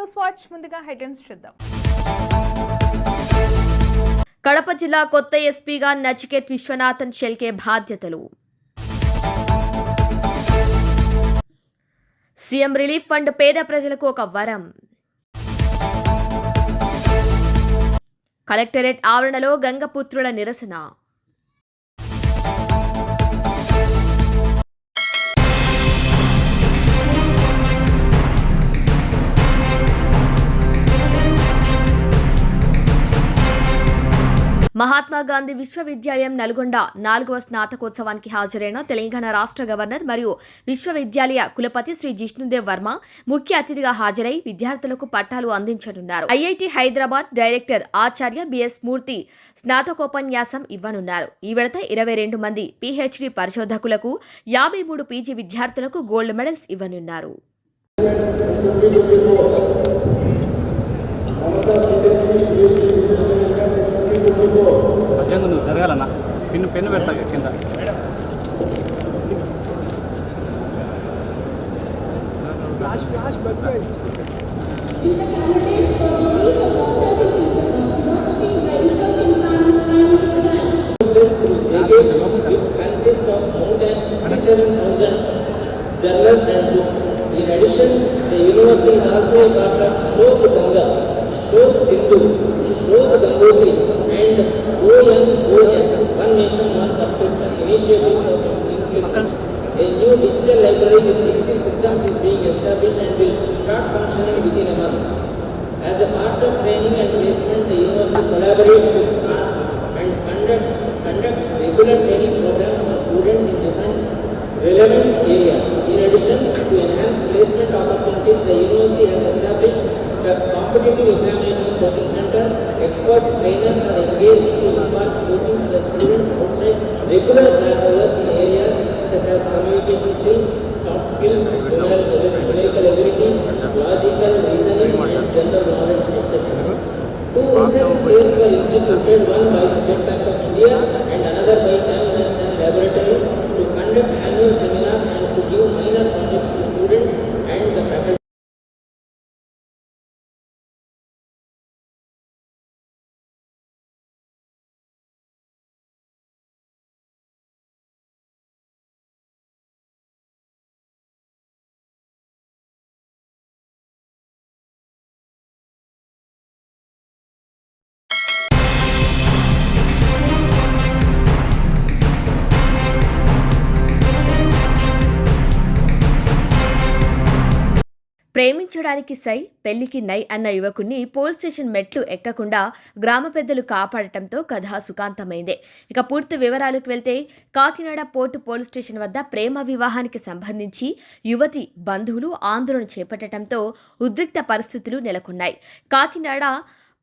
News watch ముందుగా headlines చూద్దాం. కడప జిల్లా కొత్త ఎస్పీగా నచికేత్ విశ్వనాథన్ షెల్కే బాధ్యతలు. సీఎం రిలీఫ్ ఫండ్ పేద ప్రజలకు ఒక వరం. కలెక్టరేట్ ఆవరణలో గంగపుత్రుల నిరసన. మహాత్మా గాంధీ విశ్వవిద్యాలయం నల్గొండ నాలుగవ స్నాతకోత్సవానికి హాజరైన తెలంగాణ రాష్ట్ర గవర్నర్ మరియు విశ్వవిద్యాలయ కులపతి శ్రీ జిష్ణుదేవ్ వర్మ ముఖ్య అతిథిగా హాజరై విద్యార్థులకు పట్టాలు అందించనున్నారు. ఐఐటి హైదరాబాద్ డైరెక్టర్ ఆచార్య బిఎస్ మూర్తి స్నాతకోపన్యాసం ఇవ్వనున్నారు. ఈ విడత ఇరవై రెండు మంది పిహెచ్డి పరిశోధకులకు యాభై మూడు పీజీ విద్యార్థులకు గోల్డ్ మెడల్స్ ఇవ్వనున్నారు. అర్జంగా నువ్వు జరగాలన్నా పిన్ను పెన్ను పెడతా కింద journals and books. In addition, the university is also a part of Shodh Ganga, regular well as in areas such as communication skills, soft skills, numerical ability, logical reasoning, and general knowledge, etc. Two research chairs were instituted, one by the State Bank of India and another by ప్రేమించడానికి సై పెళ్ళికి నై అన్న యువకుణ్ణి police station మెట్లు ఎక్కకుండా గ్రామ పెద్దలు కాపాడటంతో కథ సుఖాంతమైంది. ఇక పూర్తి వివరాలకు వెళ్తే కాకినాడ పోర్టు పోలీస్ స్టేషన్ వద్ద ప్రేమ వివాహానికి సంబంధించి యువతి బంధువులు ఆందోళన చేపట్టడంతో ఉద్రిక్త పరిస్థితులు నెలకొన్నాయి. కాకినాడ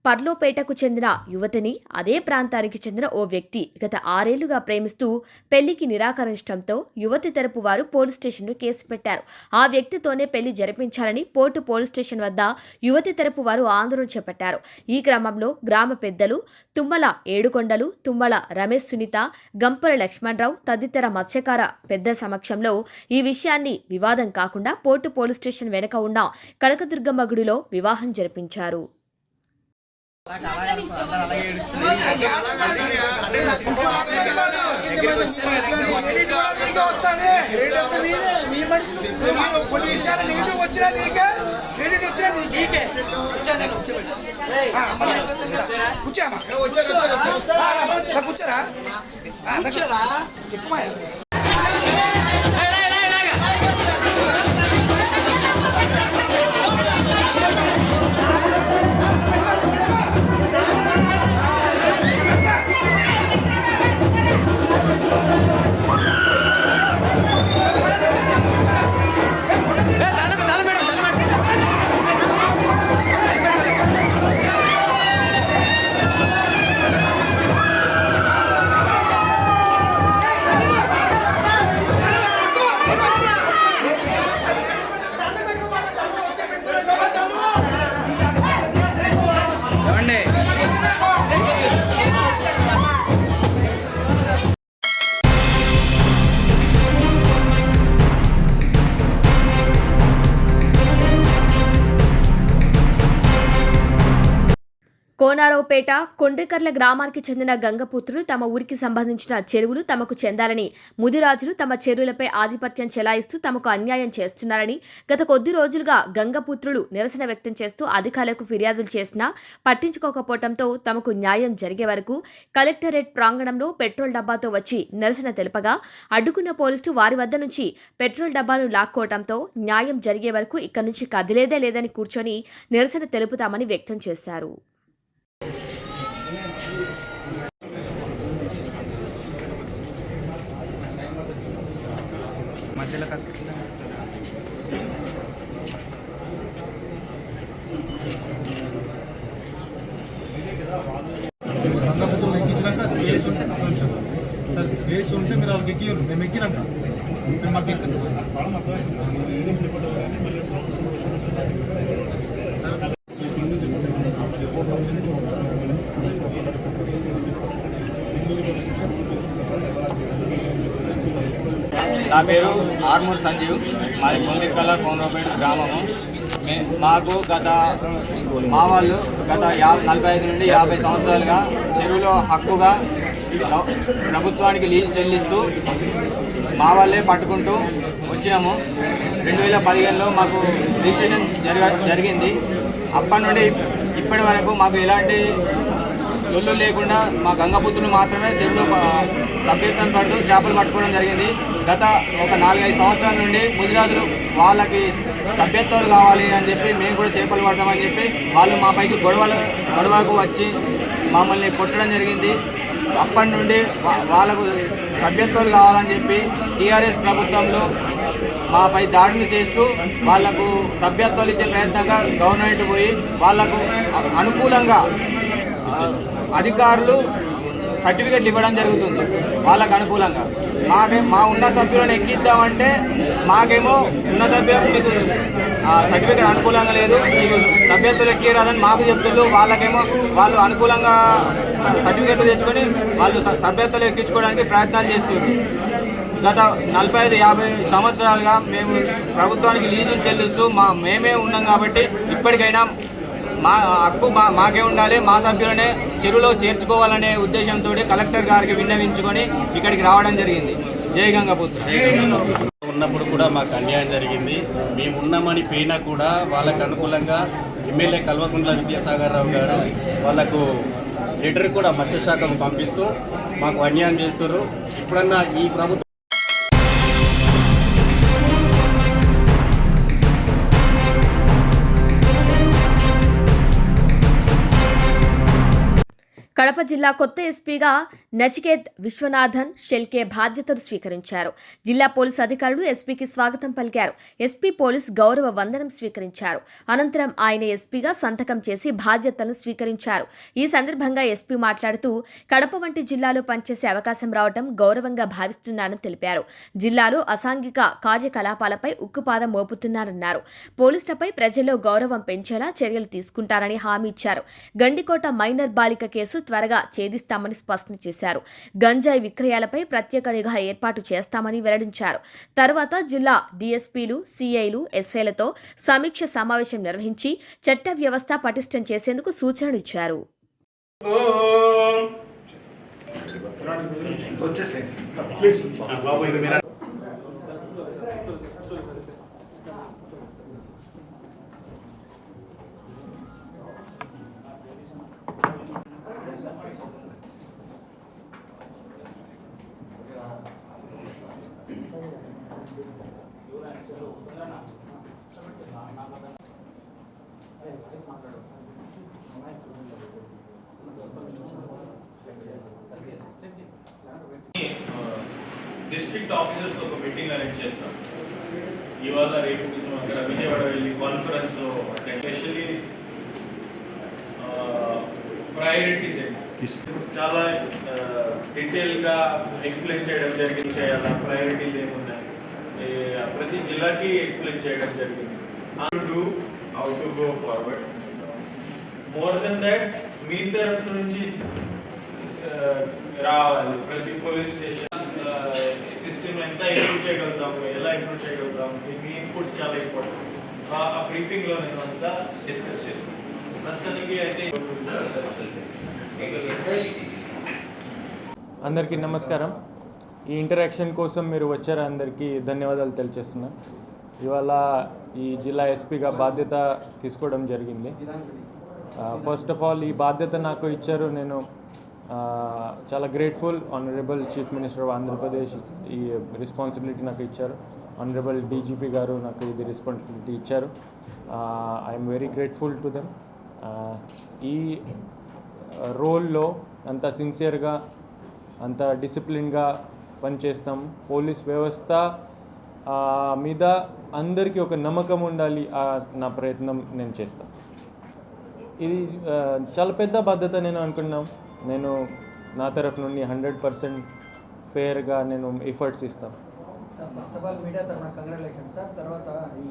పర్లోపేటకు చెందిన యువతిని అదే ప్రాంతానికి చెందిన ఓ వ్యక్తి గత ఆరేళ్ళుగా ప్రేమిస్తూ పెళ్ళికి నిరాకరించడంతో యువతి తరపు వారు పోలీస్ స్టేషన్ను కేసు పెట్టారు. ఆ వ్యక్తితోనే పెళ్ళి జరిపించాలని పోర్టు పోలీస్ స్టేషన్ వద్ద యువతి తరపు వారు ఆందోళన చేపట్టారు. ఈ క్రమంలో గ్రామ పెద్దలు తుమ్మల ఏడుకొండలు తుమ్మల రమేష్ సునీత గంపల లక్ష్మణరావు తదితర మత్స్యకార పెద్ద సమక్షంలో ఈ విషయాన్ని వివాదం కాకుండా పోర్టు పోలీస్ స్టేషన్ వెనుక ఉన్న కనకదుర్గమ్మ గుడిలో వివాహం జరిపించారు. కొన్ని విషయాలు నెగిటివ్ వచ్చినా నీకే క్రెడిట్ వచ్చినా నీకే కూర్చోమా కూర్చోరా? చెప్పుమా కోనారావుపేట కొండ్రికర్ల గ్రామానికి చెందిన గంగపుత్రులు తమ ఊరికి సంబంధించిన చెరువులు తమకు చెందాలని ముదిరాజులు తమ చెరువులపై ఆధిపత్యం చెలాయిస్తూ తమకు అన్యాయం చేస్తున్నారని గత కొద్ది రోజులుగా గంగపుత్రులు నిరసన వ్యక్తం చేస్తూ అధికారులకు ఫిర్యాదులు చేసినా పట్టించుకోకపోవడంతో తమకు న్యాయం జరిగే వరకు కలెక్టరేట్ ప్రాంగణంలో పెట్రోల్ డబ్బాతో వచ్చి నిరసన తెలుపగా అడ్డుకున్న పోలీసులు వారి వద్ద నుంచి పెట్రోల్ డబ్బాను లాక్కోవడంతో న్యాయం జరిగే వరకు ఇక్కడి నుంచి కదిలేదే లేదని కూర్చొని నిరసన తెలుపుతామని వ్యక్తం చేశారు. మధ్యలో రంగపుత్రులు ఎక్కించినాక స్పేస్ ఉంటే నిమిషం. సార్ స్పేస్ ఉంటే మీరు వాళ్ళకి ఎక్కియరు మేము ఎక్కినాక మీరు మాకు ఎక్క నా పేరు ఆర్మూర్ సంజీవ్ మాది కొందికల కోనరాపేట గ్రామము. మాకు గత మా వాళ్ళు గత యా నలభై ఐదు నుండి యాభై సంవత్సరాలుగా చెరువులో హక్కుగా ప్రభుత్వానికి లీజు చెల్లిస్తూ మా వాళ్ళే పట్టుకుంటూ వచ్చినాము రెండు వేల పదిహేనులో మాకు రిజిస్ట్రేషన్ జరిగింది. అప్పటి నుండి ఇప్పటి వరకు మాకు ఎలాంటి లొల్లు లేకుండా మా గంగపుత్రులు మాత్రమే చెరువులో సభ్యత్వం పడుతూ చేపలు పట్టుకోవడం జరిగింది. గత ఒక నాలుగైదు సంవత్సరాల నుండి ముదిరాజులు వాళ్ళకి సభ్యత్వాలు కావాలి అని చెప్పి మేము కూడా చేపలు పడతామని చెప్పి వాళ్ళు మా పైకి గొడవలు గొడవకు వచ్చి మమ్మల్ని కొట్టడం జరిగింది. అప్పటి నుండి వా- వాళ్ళకు సభ్యత్వాలు కావాలని చెప్పి టీఆర్ఎస్ ప్రభుత్వంలో మాపై దాడులు చేస్తూ వాళ్ళకు సభ్యత్వాలు ఇచ్చే ప్రయత్నంగా గవర్నమెంట్ పోయి వాళ్ళకు అనుకూలంగా అధికారులు సర్టిఫికెట్లు ఇవ్వడం జరుగుతుంది. వాళ్ళకు అనుకూలంగా. మాకే మా ఉన్న సభ్యులను ఎక్కిద్దామంటే మాకేమో ఉన్న సభ్యులకు మీకు ఆ, సర్టిఫికెట్ అనుకూలంగా లేదు. మీకు సభ్యత్వాలు ఎక్కిరాదని మాకు చెప్తున్నారు. వాళ్ళకేమో వాళ్ళు అనుకూలంగా సర్టిఫికెట్లు తెచ్చుకొని వాళ్ళు స- ఎక్కించుకోవడానికి ప్రయత్నాలు చేస్తున్నారు. గత నలభై ఐదు యాభై సంవత్సరాలుగా మేము ప్రభుత్వానికి లీజులు చెల్లిస్తూ మా మేమే ఉన్నాం కాబట్టి ఇప్పటికైనా మా హక్కు మా మాకే ఉండాలి మా సభ్యులనే చెరువులో చేర్చుకోవాలనే ఉద్దేశంతో కలెక్టర్ గారికి విన్నవించుకొని ఇక్కడికి రావడం జరిగింది. జయ గంగపుత్ర. ఉన్నప్పుడు కూడా మాకు అన్యాయం జరిగింది. మేము ఉన్నామని పోయినా కూడా వాళ్ళకు అనుకూలంగా ఎమ్మెల్యే కల్వకుంట్ల విద్యాసాగర్ రావు గారు వాళ్ళకు లెటర్ కూడా మత్స్యశాఖకు పంపిస్తూ మాకు అన్యాయం చేస్తున్నారు ఇప్పుడన్నా ఈ ప్రభుత్వం కడప జిల్లా కొత్త ఎస్పీగా నచికేత్ విశ్వనాథన్ షెల్కే బాధ్యతలు స్వీకరించారు. జిల్లా పోలీస్ అధికారులు ఎస్పీకి స్వాగతం పలికారు. ఎస్పీ పోలీస్ గౌరవ వందనం స్వీకరించారు. అనంతరం ఆయన ఎస్పీగా సంతకం చేసి బాధ్యతలను స్వీకరించారు. ఈ సందర్భంగా ఎస్పీ మాట్లాడుతూ కడప వంటి జిల్లాలో పనిచేసే అవకాశం రావడం గౌరవంగా భావిస్తున్నానని తెలిపారు. జిల్లాలో అసాంఘిక కార్యకలాపాలపై ఉక్కుపాదం మోపుతున్నారన్నారు. పోలీసులపై ప్రజల్లో గౌరవం పెంచేలా చర్యలు తీసుకుంటారని హామీ ఇచ్చారు. గండికోట మైనర్ బాలిక కేసు త్వరగా ఛేదిస్తామని స్పష్టం చేశారు. గంజాయి విక్రయాలపై ప్రత్యేక నిఘా ఏర్పాటు చేస్తామని వెల్లడించారు. తర్వాత జిల్లా డీఎస్పీలు సీఐలు ఎస్ఐలతో సమీక్ష సమావేశం నిర్వహించి చట్ట వ్యవస్థ పటిష్టం చేసేందుకు సూచనలు ఇచ్చారు. డిస్ట్రిక్ట్ ఆఫీసర్స్ ఒక మీటింగ్ అరేంజ్ చేస్తాం. ఇవాళ రేపు అక్కడ విజయవాడ వెళ్ళి కాన్ఫరెన్స్లో ఎస్పెషల్లీ ప్రయారిటీస్ చాలా డీటెయిల్గా ఎక్స్ప్లెయిన్ చేయడం జరిగింది. చేయాలా? ప్రయారిటీస్ ఏమున్నాయి? ప్రతి జిల్లాకి ఎక్స్ప్లెయిన్ చేయడం జరిగింది. Do how to go forward more than that మీ తరఫు నుంచి రావాలి. ప్రతి పోలీస్ స్టేషన్ సిస్టమ్ ఎంత ఇంప్రూవ్ చేయగలుగుతాము ఎలా ఇంప్రూవ్ చేయగలుగుతాము మీ ఇన్పుట్స్ చాలా ఇంపార్టెంట్ ఆ బ్రీఫింగ్లో నేను అంతా డిస్కస్ చేస్తాను. ప్రస్తుతానికి అయితే అందరికీ నమస్కారం. ఈ ఇంటరాక్షన్ కోసం మీరు వచ్చారు అందరికీ. ధన్యవాదాలు తెలియజేస్తున్నాను ఇవాళ ఈ జిల్లా ఎస్పీగా బాధ్యత తీసుకోవడం జరిగింది. ఫస్ట్ ఆఫ్ ఆల్ ఈ బాధ్యత నాకు ఇచ్చారు. నేను చాలా grateful honourable chief minister of Andhra Pradesh ఈ రెస్పాన్సిబిలిటీ నాకు ఇచ్చారు. ఆనరబుల్ డీజీపీ గారు నాకు ఇది రెస్పాన్సిబిలిటీ ఇచ్చారు. I'm very grateful to them ఈ రోల్లో అంత సిన్సియర్గా అంత డిసిప్లిన్గా పనిచేస్తాం. పోలీస్ వ్యవస్థ మీద అందరికీ ఒక నమ్మకం ఉండాలి నా ప్రయత్నం నేను చేస్తాను ఇది చాలా పెద్ద బాధ్యత నేను అనుకున్నాం. నేను నా తరఫు నుండి హండ్రెడ్ పర్సెంట్ ఫేర్గా నేను ఎఫర్ట్స్ ఇస్తాను ఫస్ట్ ఆఫ్ ఆల్ మీడియా తరఫున కంగ్రాచులేషన్ సార్. తర్వాత ఈ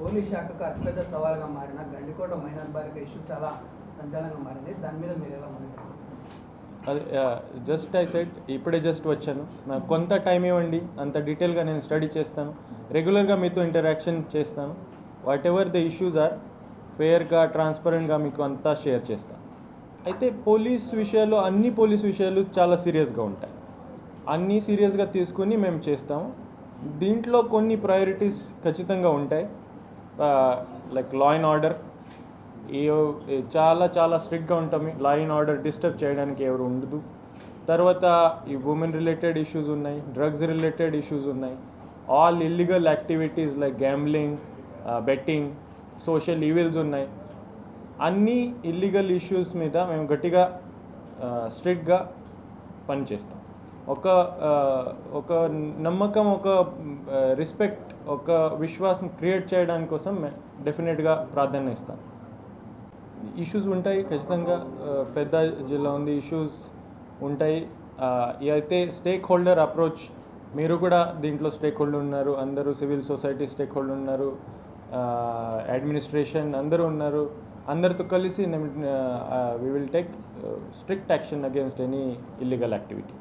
పోలీస్ శాఖకు అతిపెద్ద సవాల్గా మారిన గండికోట మైనార్ బాలిక ఇష్యూ చాలా సంచలనంగా మారింది. దాని మీద మీరు ఎలా మాట్లాడారు అది జస్ట్ ఐ సెట్ ఇప్పుడే జస్ట్ వచ్చాను. నాకు కొంత టైం ఇవ్వండి అంత డీటెయిల్గా నేను స్టడీ చేస్తాను. రెగ్యులర్గా మీతో ఇంటరాక్షన్ చేస్తాను. Whatever the issues are ఫేర్గా ట్రాన్స్పరెంట్గా మీకు అంతా షేర్ చేస్తాను అయితే పోలీస్ విషయాలు అన్ని పోలీస్ విషయాలు చాలా సీరియస్గా ఉంటాయి. అన్నీ సీరియస్గా తీసుకుని మేము చేస్తాము. దీంట్లో కొన్ని ప్రయారిటీస్ ఖచ్చితంగా ఉంటాయి. లైక్ లా అండ్ ఆర్డర్ ఈ చాలా చాలా స్ట్రిక్ట్గా ఉంటాం. లా అండ్ ఆర్డర్ డిస్టర్బ్ చేయడానికి ఎవరు ఉండదు. తర్వాత ఈ ఉమెన్ రిలేటెడ్ ఇష్యూస్ ఉన్నాయి డ్రగ్స్ రిలేటెడ్ ఇష్యూస్ ఉన్నాయి. All illegal activities like gambling betting social evils ఉన్నాయి. అన్ని ఇల్లీగల్ ఇష్యూస్ మీద మేము గట్టిగా uh, స్ట్రిక్ట్గా పనిచేస్తాం. ఒక uh, ఒక నమ్మకం ఒక uh, రెస్పెక్ట్ ఒక విశ్వాసం క్రియేట్ చేయడానికి కోసం డెఫినెట్గా ప్రాధాన్యత ఇస్తాం. ఇష్యూస్ ఉంటాయి ఖచ్చితంగా పెద్ద జిల్లా ఉంది ఇష్యూస్ ఉంటాయి. అయితే స్టేక్ హోల్డర్ అప్రోచ్ మీరు కూడా దీంట్లో స్టేక్ హోల్డర్ ఉన్నారు అందరూ సివిల్ సొసైటీ స్టేక్ హోల్డర్ ఉన్నారు అడ్మినిస్ట్రేషన్ అందరూ ఉన్నారు అందరితో కలిసి we will take strict action against any illegal activity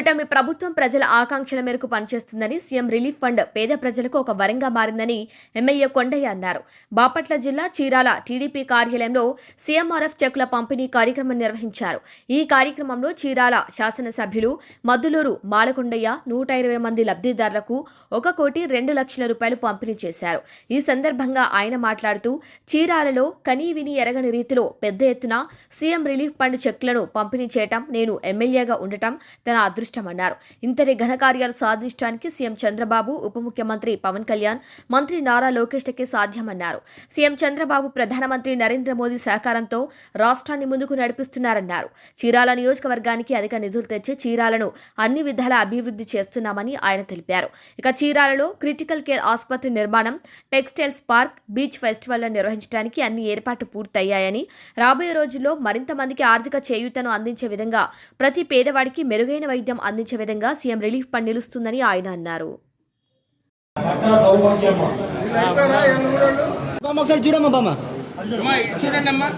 కూటమి ప్రభుత్వం ప్రజల ఆకాంక్షల మేరకు పనిచేస్తుందని సీఎం రిలీఫ్ ఫండ్ పేద ప్రజలకు ఒక వరంగా మారిందని ఎమ్మెల్యే కొండయ్య అన్నారు. బాపట్ల జిల్లా చీరాల టీడీపీ కార్యాలయంలో సీఎంఆర్ఎఫ్ చెక్కుల పంపిణీ కార్యక్రమం నిర్వహించారు. ఈ కార్యక్రమంలో చీరాల శాసనసభ్యులు మద్దులూరు మాలకొండయ్య నూట ఇరవై మంది లబ్ధిదారులకు ఒక కోటి రెండు లక్షల రూపాయలు పంపిణీ చేశారు. ఈ సందర్భంగా ఆయన మాట్లాడుతూ చీరాలలో కనీవిని ఎరగని రీతిలో పెద్ద ఎత్తున సీఎం రిలీఫ్ ఫండ్ చెక్లను పంపిణీ చేయటం నేను ఎమ్మెల్యేగా ఉండటం తన అదృష్టం అదృష్టమన్నారు ఇంతటి ఘనకార్యాలు సాధించడానికి సీఎం చంద్రబాబు ఉప ముఖ్యమంత్రి పవన్ కళ్యాణ్ మంత్రి నారా లోకేష్కే సాధ్యమన్నారు. సీఎం చంద్రబాబు ప్రధానమంత్రి నరేంద్ర మోదీ సహకారంతో రాష్ట్రాన్ని ముందుకు నడిపిస్తున్నారన్నారు. చీరాల నియోజకవర్గానికి అధిక నిధులు తెచ్చి చీరాలను అన్ని విధాల అభివృద్ధి చేస్తున్నామని ఆయన తెలిపారు. ఇక చీరాలలో క్రిటికల్ కేర్ ఆసుపత్రి నిర్మాణం టెక్స్టైల్స్ పార్క్ బీచ్ ఫెస్టివల్ నిర్వహించడానికి అన్ని ఏర్పాట్లు పూర్తయ్యాయని రాబోయే రోజుల్లో మరింత మందికి ఆర్థిక చేయూతను అందించే విధంగా ప్రతి పేదవాడికి మెరుగైన వైద్యం అందించే విధంగా సీఎం రిలీఫ్ ఫండ్ నిలుస్తుందని ఆయన అన్నారు. ఒకసారి చూడమ్మా బామ్మ. చూడండి అమ్మా.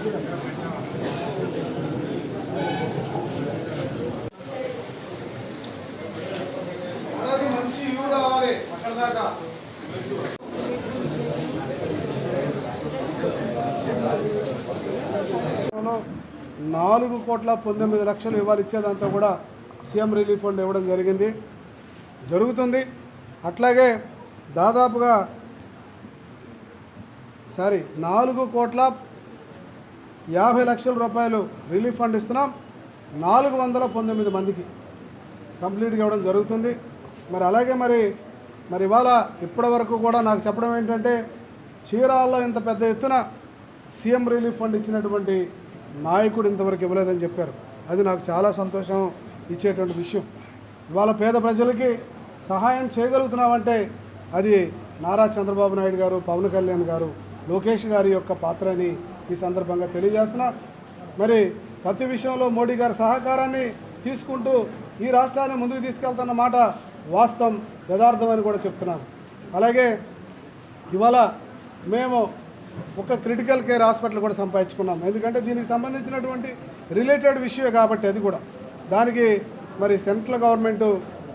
నాలుగు కోట్ల పంతొమ్మిది లక్షలు ఇవ్వాలి ఇచ్చేదంతా కూడా సీఎం రిలీఫ్ ఫండ్ ఇవ్వడం జరిగింది. జరుగుతుంది. అట్లాగే దాదాపుగా సారీ నాలుగు కోట్ల యాభై లక్షల రూపాయలు రిలీఫ్ ఫండ్ ఇస్తున్నాం. నాలుగు వందల పంతొమ్మిది మందికి కంప్లీట్గా ఇవ్వడం జరుగుతుంది. మరి అలాగే మరి మరి ఇవాళ ఇప్పటి వరకు కూడా నాకు చెప్పడం ఏంటంటే చీరాల్లో ఇంత పెద్ద ఎత్తున సీఎం రిలీఫ్ ఫండ్ ఇచ్చినటువంటి నాయకుడు ఇంతవరకు ఇవ్వలేదని చెప్పారు. అది నాకు చాలా సంతోషం. ఇచ్చేటువంటి విషయం. ఇవాళ పేద ప్రజలకి సహాయం చేయగలుగుతున్నామంటే అది నారా చంద్రబాబు నాయుడు గారు పవన్ కళ్యాణ్ గారు లోకేష్ గారి యొక్క పాత్రని ఈ సందర్భంగా తెలియజేస్తున్నా. మరి ప్రతి విషయంలో మోడీ గారి సహకారాన్ని తీసుకుంటూ ఈ రాష్ట్రాన్ని ముందుకు తీసుకెళ్తున్న మాట వాస్తవం యథార్థమని కూడా చెప్తున్నాను అలాగే ఇవాళ మేము ఒక క్రిటికల్ కేర్ హాస్పిటల్ కూడా సంపాదించుకున్నాం. ఎందుకంటే దీనికి సంబంధించినటువంటి రిలేటెడ్ విషయమే కాబట్టి అది కూడా. దానికి మరి సెంట్రల్ గవర్నమెంట్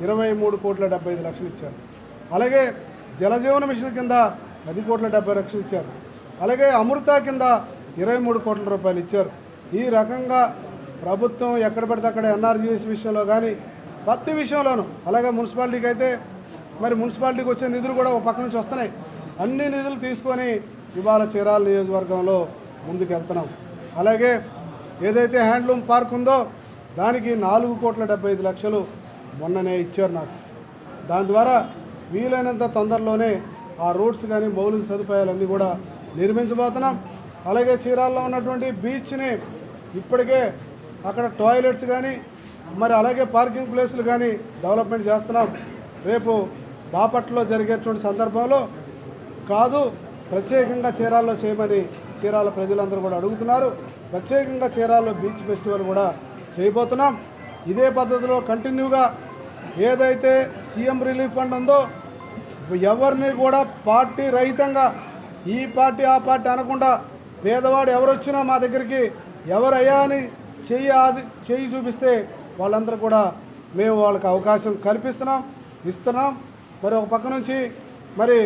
ఇరవై మూడు కోట్ల డెబ్బై ఐదు లక్షలు ఇచ్చారు. అలాగే జలజీవన మిషన్ కింద పది కోట్ల డెబ్బై లక్షలు ఇచ్చారు. అలాగే అమృత కింద ఇరవై మూడు కోట్ల రూపాయలు ఇచ్చారు. ఈ రకంగా ప్రభుత్వం ఎక్కడ పడితే అక్కడ ఎన్ఆర్జీఎస్ విషయంలో కానీ ప్రతి విషయంలోనూ అలాగే మున్సిపాలిటీకి అయితే మరి మున్సిపాలిటీకి వచ్చే నిధులు కూడా ఒక పక్క నుంచి వస్తున్నాయి. అన్ని నిధులు తీసుకొని ఇవాళ చీరాల నియోజకవర్గంలో ముందుకు వెళ్తున్నాం అలాగే ఏదైతే హ్యాండ్లూమ్ పార్క్ ఉందో దానికి నాలుగు కోట్ల డెబ్బై ఐదు లక్షలు మొన్ననే ఇచ్చారు నాకు. దాని ద్వారా వీలైనంత తొందరలోనే ఆ రోడ్స్ కానీ మౌలిక సదుపాయాలన్నీ కూడా నిర్మించబోతున్నాం. అలాగే చీరాల్లో ఉన్నటువంటి బీచ్ని ఇప్పటికే అక్కడ టాయిలెట్స్ కానీ మరి అలాగే పార్కింగ్ ప్లేసులు కానీ డెవలప్మెంట్ చేస్తున్నాం. రేపు బాపట్లో జరిగేటువంటి సందర్భంలో కాదు ప్రత్యేకంగా చీరాల్లో చేయమని చీరాల ప్రజలందరూ కూడా అడుగుతున్నారు. ప్రత్యేకంగా చీరాల్లో బీచ్ ఫెస్టివల్ కూడా చేయబోతున్నాం. ఇదే పద్ధతిలో కంటిన్యూగా ఏదైతే సీఎం రిలీఫ్ ఫండ్ ఉందో ఎవరిని కూడా పార్టీ రహితంగా ఈ పార్టీ ఆ పార్టీ అనకుండా పేదవాడు ఎవరు వచ్చినా మా దగ్గరికి ఎవరయ్యా అని చెయ్యి ఆది చెయ్యి చూపిస్తే వాళ్ళందరూ కూడా మేము వాళ్ళకి అవకాశం కల్పిస్తున్నాం ఇస్తున్నాం. మరి ఒక పక్క నుంచి మరి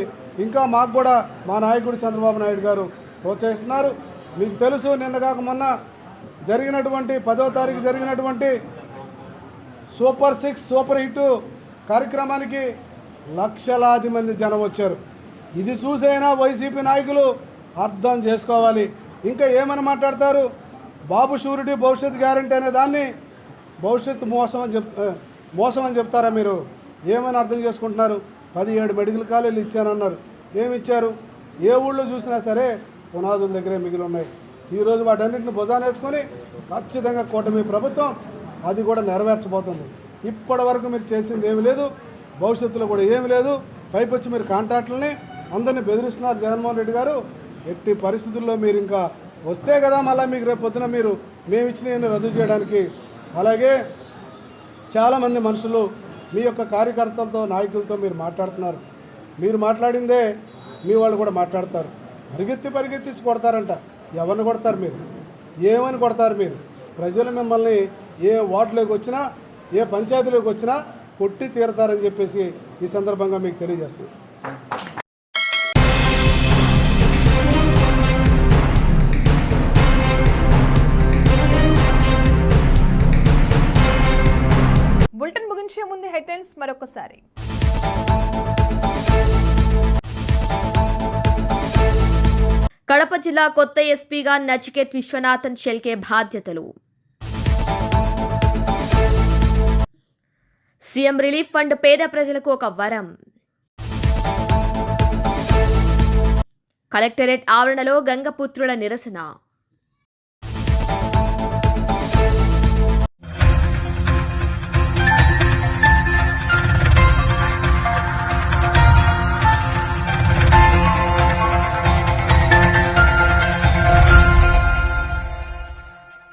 ఇంకా మాకు కూడా మా నాయకుడు చంద్రబాబు నాయుడు గారు ప్రోత్సహిస్తున్నారు. మీకు తెలుసు నిన్న కాక మొన్న జరిగినటువంటి పదో తారీఖు జరిగినటువంటి సూపర్ సిక్స్ సూపర్ హిట్ కార్యక్రమానికి లక్షలాది మంది జనం వచ్చారు. ఇది చూసైనా వైసీపీ నాయకులు అర్థం చేసుకోవాలి. ఇంకా ఏమని మాట్లాడతారు? బాబు షూరిటీ భవిష్యత్ గ్యారంటీ అనే దాన్ని భవిష్యత్ మోసం అని చెప్ మోసం అని చెప్తారా మీరు? ఏమని అర్థం చేసుకుంటున్నారు? పదిహేడు మెడికల్ కాలేజీలు ఇచ్చానన్నారు. ఏమి ఇచ్చారు? ఏ ఊళ్ళో చూసినా సరే పునాదుల దగ్గరే మిగిలి ఉన్నాయి. ఈరోజు వాటన్నింటిని భుజానేసుకొని ఖచ్చితంగా కూటమి ప్రభుత్వం అది కూడా నెరవేర్చబోతుంది. ఇప్పటి వరకు మీరు చేసింది ఏమి లేదు భవిష్యత్తులో కూడా ఏమి లేదు. పైపొచ్చి మీరు కాంట్రాక్టులని అందరినీ బెదిరిస్తున్నారు జగన్మోహన్ రెడ్డి గారు. ఎట్టి పరిస్థితుల్లో మీరు ఇంకా వస్తే కదా మళ్ళీ మీకు రేపు పొద్దున మీరు మేము ఇచ్చిన రద్దు చేయడానికి. అలాగే చాలామంది మనుషులు మీ యొక్క కార్యకర్తలతో నాయకులతో మీరు మాట్లాడుతున్నారు. మీరు మాట్లాడిందే మీ వాళ్ళు కూడా మాట్లాడతారు. పరిగెత్తి పరిగెత్తించి కొడతారంట. ఎవరిని కొడతారు మీరు? ఏమని కొడతారు మీరు? ప్రజలు మిమ్మల్ని ఏ వార్డులోకి వచ్చినా ఏ పంచాయతీలోకి వచ్చినా కొట్టి తీరతారని చెప్పేసి ఈ సందర్భంగా మీకు తెలియజేస్తాను బులెటిన్ ముగించే ముందు హెడ్లైన్స్ మరొకసారి. కడప జిల్లా కొత్త ఎస్పీగా నచికేత్ విశ్వనాథన్ షెల్కే బాధ్యతలు. సీఎం రిలీఫ్ ఫండ్ పేద ప్రజలకు ఒక వరం. కలెక్టరేట్ ఆవరణలో గంగపుత్రుల నిరసన.